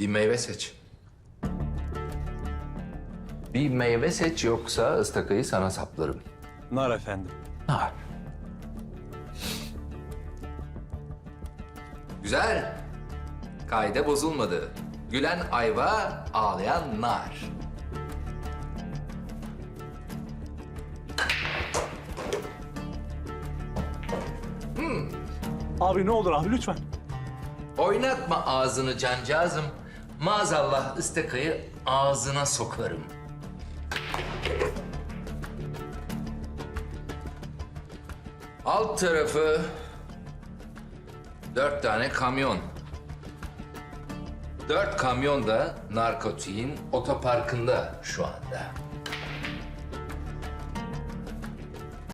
Bir meyve seç. Bir meyve seç yoksa ıstakayı sana saplarım. Nar efendim. Nar. Güzel. Kaide bozulmadı. Gülen ayva, ağlayan nar. Abi ne olur abi lütfen. Oynatma ağzını cancağızım. Maazallah ıstakayı ağzına sokarım. Alt tarafı dört tane kamyon. Dört kamyon da narkotiğin otoparkında şu anda.